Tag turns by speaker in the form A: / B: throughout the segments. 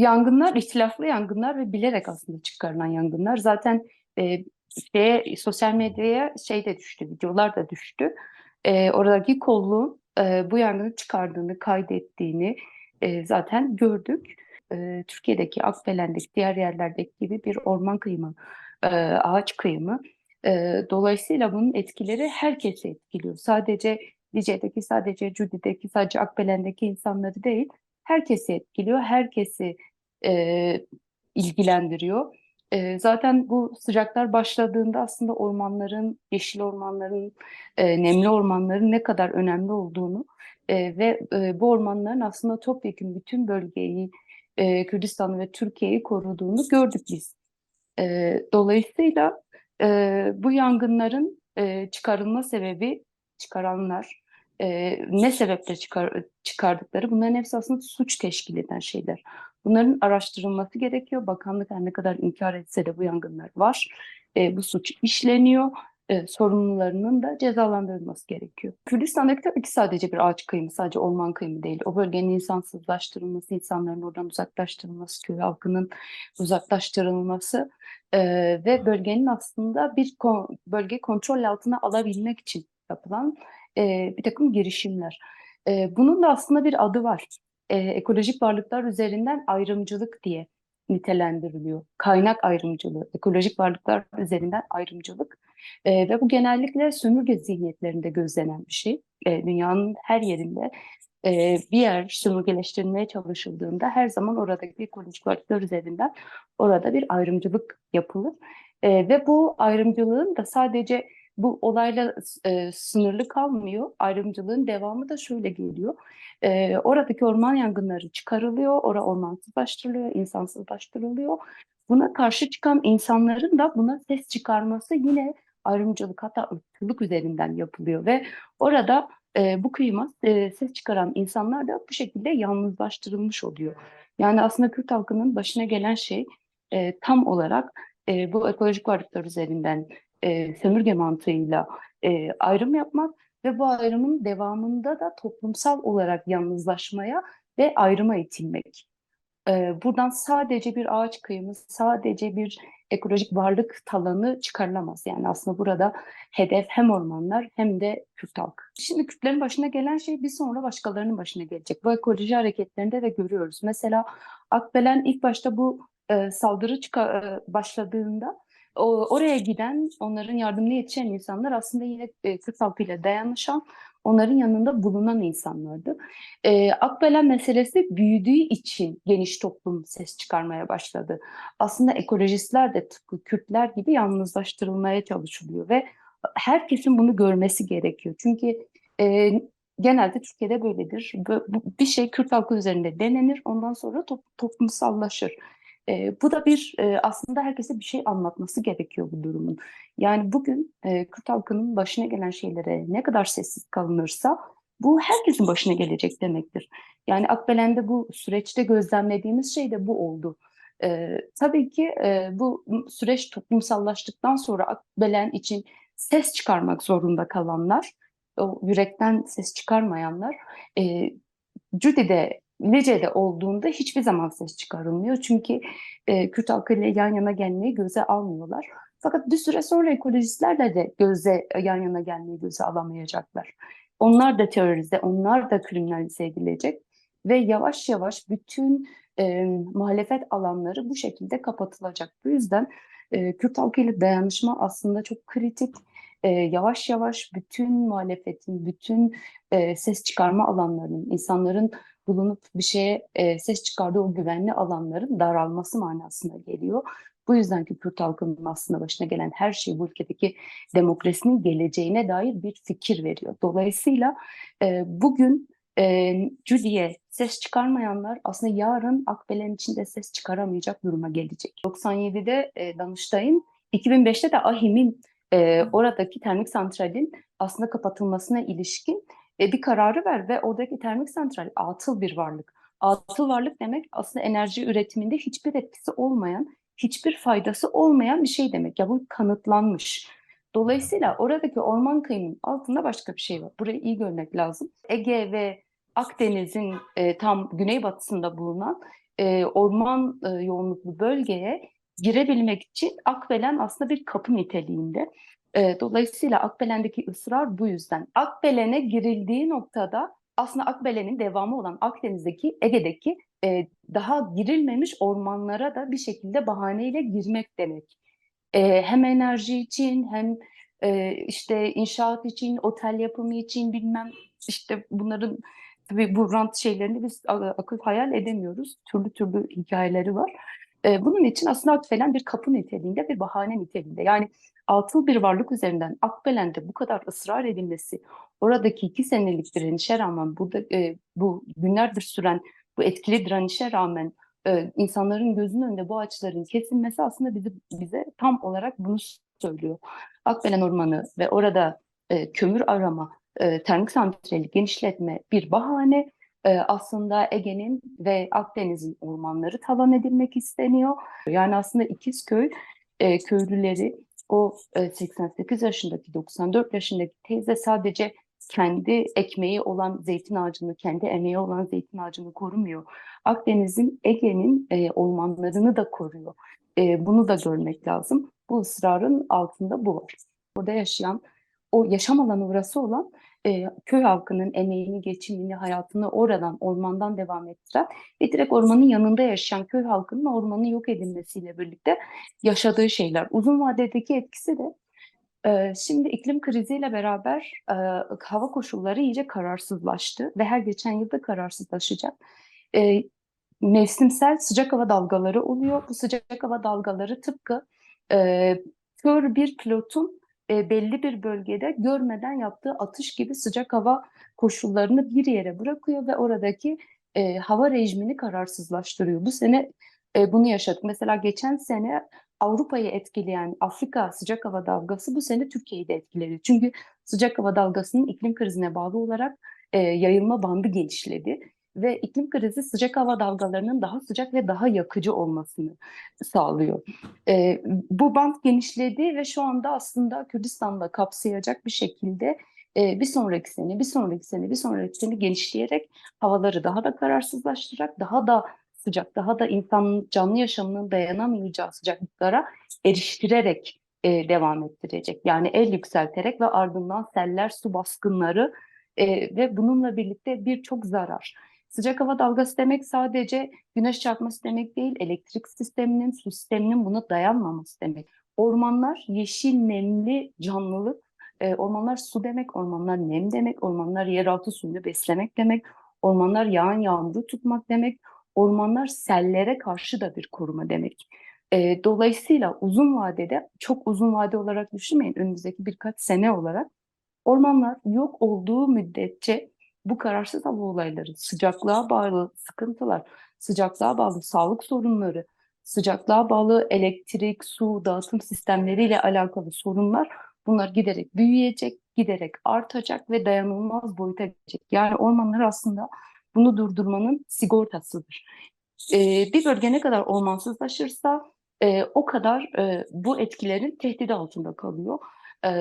A: Yangınlar, ihtilaflı yangınlar ve bilerek aslında çıkarılan yangınlar. Zaten e, şeye, sosyal medyaya şey de düştü, videolar da düştü. E, oradaki kolluğun e, bu yangını çıkardığını, kaydettiğini e, zaten gördük. E, Türkiye'deki Akbelen'deki diğer yerlerdeki gibi bir orman kıyımı, e, ağaç kıyımı. E, dolayısıyla bunun etkileri herkesi etkiliyor. Sadece Lice'deki, sadece Cudi'deki, sadece Akbelen'deki insanları değil, herkesi etkiliyor, herkesi e, ilgilendiriyor. E, zaten bu sıcaklar başladığında aslında ormanların, yeşil ormanların, e, nemli ormanların ne kadar önemli olduğunu e, ve e, bu ormanların aslında topyekun bütün bölgeyi, e, Kürdistan'ı ve Türkiye'yi koruduğunu gördük biz. E, dolayısıyla e, bu yangınların e, çıkarılma sebebi çıkaranlar, e, ne sebeple çıkar, çıkardıkları bunların hepsi aslında suç teşkil eden şeyler. Bunların araştırılması gerekiyor. Bakanlık her ne kadar inkar etse de bu yangınlar var. E, bu suç işleniyor. E, sorumlularının da cezalandırılması gerekiyor. Kürdistan'daki tabii ki sadece bir ağaç kıyımı, sadece orman kıyımı değil. O bölgenin insansızlaştırılması, insanların oradan uzaklaştırılması, köy halkının uzaklaştırılması e, ve bölgenin aslında bir kon bölge kontrol altına alabilmek için yapılan e, bir takım girişimler. E, bunun da aslında bir adı var. E, ekolojik varlıklar üzerinden ayrımcılık diye nitelendiriliyor. Kaynak ayrımcılığı, ekolojik varlıklar üzerinden ayrımcılık. E, ve bu genellikle sömürge zihniyetlerinde gözlenen bir şey. E, dünyanın her yerinde e, bir yer sömürgeleştirilmeye çalışıldığında her zaman oradaki ekolojik varlıklar üzerinden orada bir ayrımcılık yapılır. E, ve bu ayrımcılığın da sadece bu olayla e, sınırlı kalmıyor. Ayrımcılığın devamı da şöyle geliyor. E, oradaki orman yangınları çıkarılıyor, ora ormansızlaştırılıyor, insansızlaştırılıyor. Buna karşı çıkan insanların da buna ses çıkarması yine ayrımcılık hatta ırkçılık üzerinden yapılıyor ve orada e, bu kıyıma e, ses çıkaran insanlar da bu şekilde yalnızlaştırılmış oluyor. Yani aslında Kürt halkının başına gelen şey e, tam olarak e, bu ekolojik varlıklar üzerinden e, sömürge mantığıyla e, ayrım yapmak ve bu ayrımın devamında da toplumsal olarak yalnızlaşmaya ve ayrıma itilmek. E, buradan sadece bir ağaç kıyımı, sadece bir ekolojik varlık talanı çıkarılamaz. Yani aslında burada hedef hem ormanlar hem de Kürt halk. Şimdi Kürtlerin başına gelen şey bir sonra başkalarının başına gelecek. Bu ekoloji hareketlerinde de görüyoruz. Mesela Akbelen ilk başta bu e, saldırı e, başladığında o, oraya giden, onların yardımına yetişen insanlar aslında yine e, Kürt halkıyla dayanışan, onların yanında bulunan insanlardı. E, Akbelen meselesi büyüdüğü için geniş toplum ses çıkarmaya başladı. Aslında ekolojistler de tıpkı Kürtler gibi yalnızlaştırılmaya çalışılıyor ve herkesin bunu görmesi gerekiyor. Çünkü e, genelde Türkiye'de böyledir. Bir şey Kürt halkı üzerinde denenir, ondan sonra to toplumsallaşır. E, bu da bir e, aslında herkese bir şey anlatması gerekiyor bu durumun. Yani bugün e, Kürt halkının başına gelen şeylere ne kadar sessiz kalınırsa bu herkesin başına gelecek demektir. Yani Akbelen'de bu süreçte gözlemlediğimiz şey de bu oldu. E, tabii ki e, bu süreç toplumsallaştıktan sonra Akbelen için ses çıkarmak zorunda kalanlar, o yürekten ses çıkarmayanlar, e, Cüdi'de Lice'de olduğunda hiçbir zaman ses çıkarılmıyor. Çünkü e, Kürt halkıyla yan yana gelmeyi göze almıyorlar. Fakat bir süre sonra ekolojistlerle de göze yan yana gelmeyi göze alamayacaklar. Onlar da terörize, onlar da kriminalize edilecek ve yavaş yavaş bütün e, muhalefet alanları bu şekilde kapatılacak. Bu yüzden e, Kürt halkıyla dayanışma aslında çok kritik. E, yavaş yavaş bütün muhalefetin, bütün e, ses çıkarma alanlarının, insanların bulunup bir şeye e, ses çıkardığı o güvenli alanların daralması manasına geliyor. Bu yüzden ki Kürt halkının aslında başına gelen her şey bu ülkedeki demokrasinin geleceğine dair bir fikir veriyor. Dolayısıyla e, bugün e, Judy'ye ses çıkarmayanlar aslında yarın Akbelen içinde ses çıkaramayacak duruma gelecek. 97'de e, Danıştay'ın, 2005'te de AHİM'in e, oradaki termik santralin aslında kapatılmasına ilişkin e, bir kararı ver ve oradaki termik santral atıl bir varlık. Atıl varlık demek aslında enerji üretiminde hiçbir etkisi olmayan, hiçbir faydası olmayan bir şey demek. Ya bu kanıtlanmış. Dolayısıyla oradaki orman kıyının altında başka bir şey var. Burayı iyi görmek lazım. Ege ve Akdeniz'in e, tam güneybatısında bulunan e, orman e, yoğunluklu bölgeye girebilmek için Akbelen aslında bir kapı niteliğinde. E, dolayısıyla Akbelen'deki ısrar bu yüzden. Akbelen'e girildiği noktada aslında Akbelen'in devamı olan Akdeniz'deki, Ege'deki e, daha girilmemiş ormanlara da bir şekilde bahaneyle girmek demek. E, hem enerji için hem e, işte inşaat için, otel yapımı için bilmem işte bunların tabii bu rant şeylerini biz akıl hayal edemiyoruz. Türlü türlü hikayeleri var. E, bunun için aslında Akbelen bir kapı niteliğinde, bir bahane niteliğinde. Yani altıl bir varlık üzerinden Akbelen'de bu kadar ısrar edilmesi, oradaki iki senelik direnişe rağmen, burada e, bu günlerdir süren bu etkili direnişe rağmen e, insanların gözünün önünde bu ağaçların kesilmesi aslında bizi, bize tam olarak bunu söylüyor. Akbelen Ormanı ve orada e, kömür arama, e, termik santrali genişletme bir bahane. E, aslında Ege'nin ve Akdeniz'in ormanları talan edilmek isteniyor. Yani aslında İkizköy e, köylüleri o e, 88 yaşındaki, 94 yaşındaki teyze sadece kendi ekmeği olan zeytin ağacını, kendi emeği olan zeytin ağacını korumuyor. Akdeniz'in, Ege'nin e, ormanlarını da koruyor. E, bunu da görmek lazım. Bu ısrarın altında bu var. Burada yaşayan, o yaşam alanı orası olan e, köy halkının emeğini, geçimini, hayatını oradan, ormandan devam ettiren ve direkt ormanın yanında yaşayan köy halkının ormanın yok edilmesiyle birlikte yaşadığı şeyler. Uzun vadedeki etkisi de e, şimdi iklim kriziyle beraber e, hava koşulları iyice kararsızlaştı ve her geçen yılda kararsızlaşacak. E, mevsimsel sıcak hava dalgaları oluyor. Bu sıcak hava dalgaları tıpkı e, kör bir pilotun e, belli bir bölgede görmeden yaptığı atış gibi sıcak hava koşullarını bir yere bırakıyor ve oradaki e, hava rejimini kararsızlaştırıyor. Bu sene e, bunu yaşadık. Mesela geçen sene Avrupa'yı etkileyen Afrika sıcak hava dalgası bu sene Türkiye'yi de etkiledi. Çünkü sıcak hava dalgasının iklim krizine bağlı olarak e, yayılma bandı genişledi ve iklim krizi sıcak hava dalgalarının daha sıcak ve daha yakıcı olmasını sağlıyor. E, bu band genişledi ve şu anda aslında Kürdistan'da kapsayacak bir şekilde e, bir sonraki sene, bir sonraki sene, bir sonraki sene genişleyerek havaları daha da kararsızlaştırarak, daha da sıcak, daha da insanın canlı yaşamının dayanamayacağı sıcaklıklara eriştirerek e, devam ettirecek. Yani el yükselterek ve ardından seller, su baskınları e, ve bununla birlikte birçok zarar. Sıcak hava dalgası demek sadece güneş çarpması demek değil, elektrik sisteminin, su sisteminin buna dayanmaması demek. Ormanlar yeşil, nemli canlılık, e, ormanlar su demek, ormanlar nem demek, ormanlar yeraltı suyunu beslemek demek, ormanlar yağan yağmuru tutmak demek, ormanlar sellere karşı da bir koruma demek. E, dolayısıyla uzun vadede, çok uzun vade olarak düşünmeyin, önümüzdeki birkaç sene olarak ormanlar yok olduğu müddetçe bu kararsız hava olayları, sıcaklığa bağlı sıkıntılar, sıcaklığa bağlı sağlık sorunları, sıcaklığa bağlı elektrik, su, dağıtım sistemleriyle alakalı sorunlar bunlar giderek büyüyecek, giderek artacak ve dayanılmaz boyuta gelecek. Yani ormanlar aslında bunu durdurmanın sigortasıdır. Ee, bir bölge ne kadar ormansızlaşırsa e, o kadar e, bu etkilerin tehdit altında kalıyor.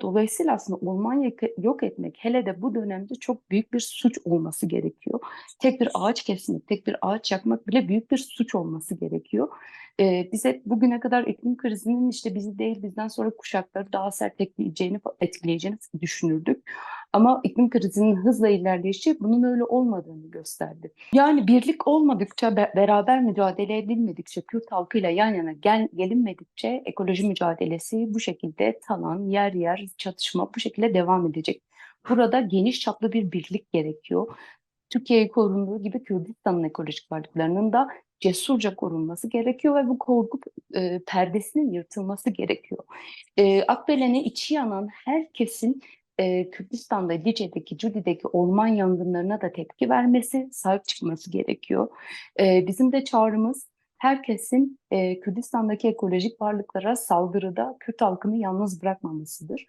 A: Dolayısıyla aslında orman yok etmek hele de bu dönemde çok büyük bir suç olması gerekiyor. Tek bir ağaç kesmek, tek bir ağaç yakmak bile büyük bir suç olması gerekiyor. E, bize bugüne kadar iklim krizinin işte bizi değil bizden sonra kuşakları daha sert etkileyeceğini, etkileyeceğini düşünürdük. Ama iklim krizinin hızla ilerleyişi bunun öyle olmadığını gösterdi. Yani birlik olmadıkça, beraber mücadele edilmedikçe, Kürt halkıyla yan yana gel, gelinmedikçe ekoloji mücadelesi bu şekilde talan, yer yer çatışma bu şekilde devam edecek. Burada geniş çaplı bir birlik gerekiyor. Türkiye'yi korunduğu gibi Kürdistan'ın ekolojik varlıklarının da cesurca korunması gerekiyor ve bu korku e, perdesinin yırtılması gerekiyor. E, Akbelen'e içi yanan herkesin e, Kürdistan'da Lice'deki, Cudi'deki orman yangınlarına da tepki vermesi, sahip çıkması gerekiyor. E, bizim de çağrımız herkesin e, Kürdistan'daki ekolojik varlıklara saldırıda Kürt halkını yalnız bırakmamasıdır.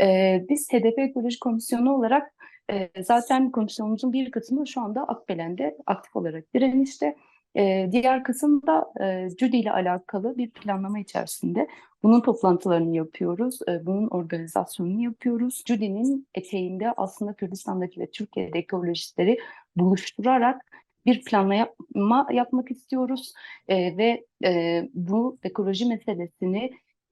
A: E, biz HDP Ekoloji Komisyonu olarak e, zaten komisyonumuzun bir kısmı şu anda Akbelen'de aktif olarak direnişte. E, diğer kısım da e, Judy ile alakalı bir planlama içerisinde. Bunun toplantılarını yapıyoruz, e, bunun organizasyonunu yapıyoruz. Judy'nin eteğinde aslında Kürdistan'daki ve Türkiye'de ekolojistleri buluşturarak bir planlama yapmak istiyoruz e, ve e, bu ekoloji meselesini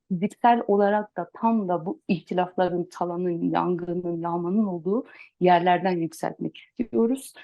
A: fiziksel olarak da tam da bu ihtilafların, talanın, yangının, yağmanın olduğu yerlerden yükseltmek istiyoruz.